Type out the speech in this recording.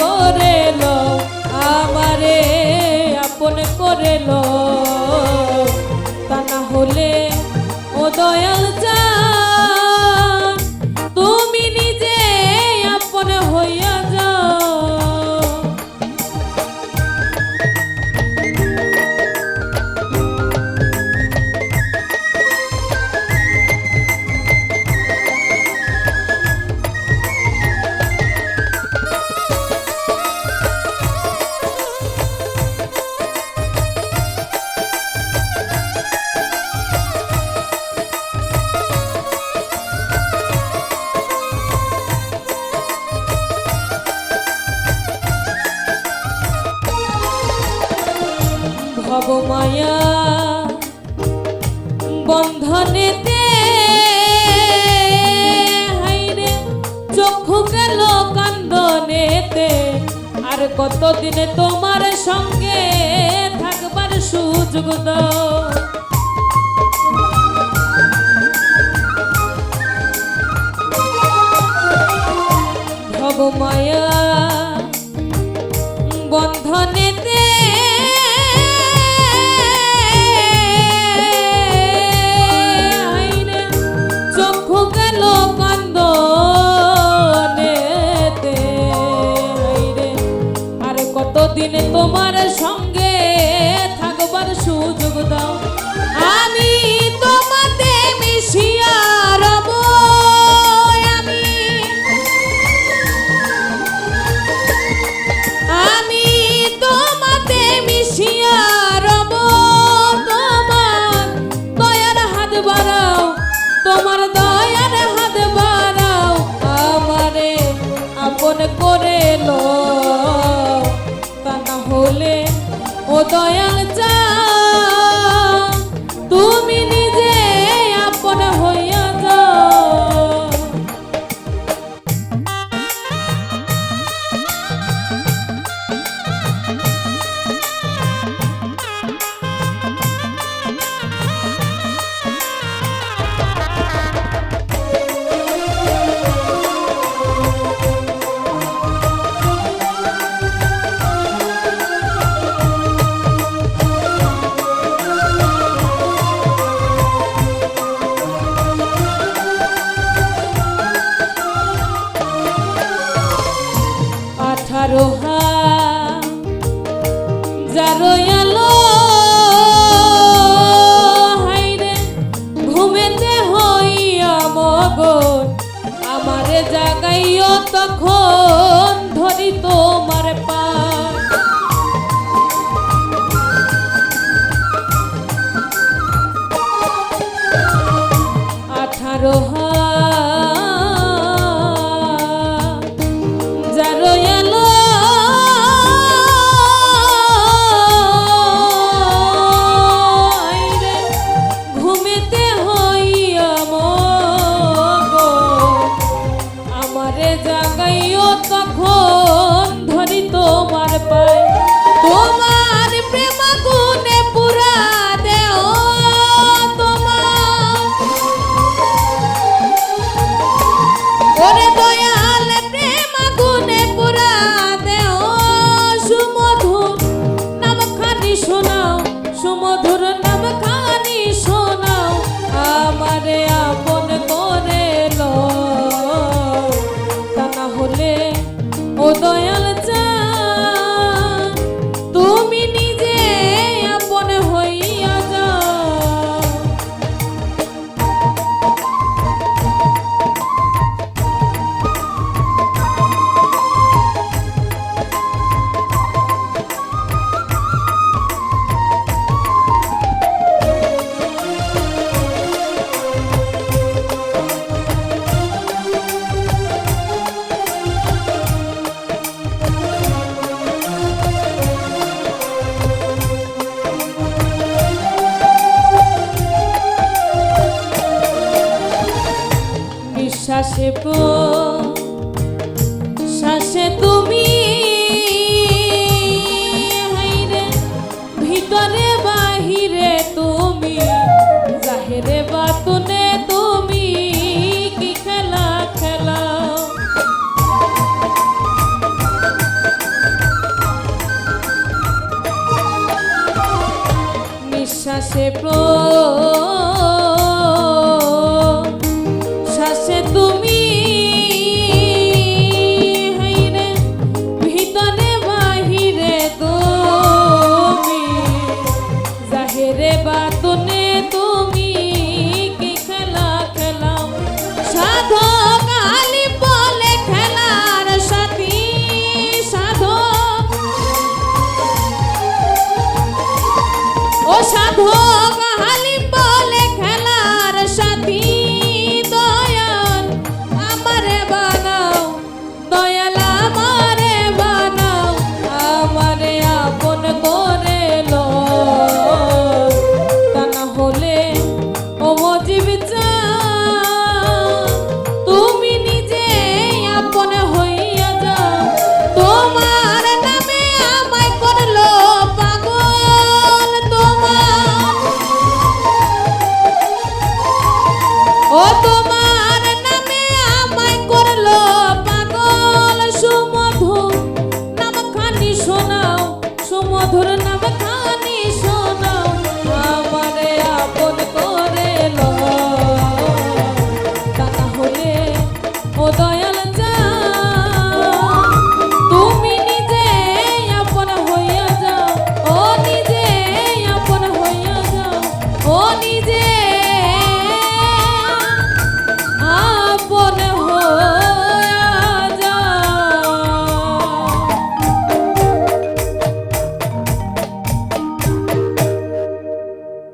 করে লো আমারে আপন করে লো সব মায়া। বন্ধনেতে হাইরে চক্ষু গেল কান্দনেতে। আর কতদিনে তোমার সঙ্গে থাকবার সুযোগ দাও। algodão. Ah, amigo. জাগাইও তখন ধরি তোমার পা। todo শ্বাসে তুমি ভিতরে বাহিরে তুমি জাহেরে বাতুনে তুমি কি খেলা খেলা? নিঃশ্বাসে প্র ও সাধক Ô,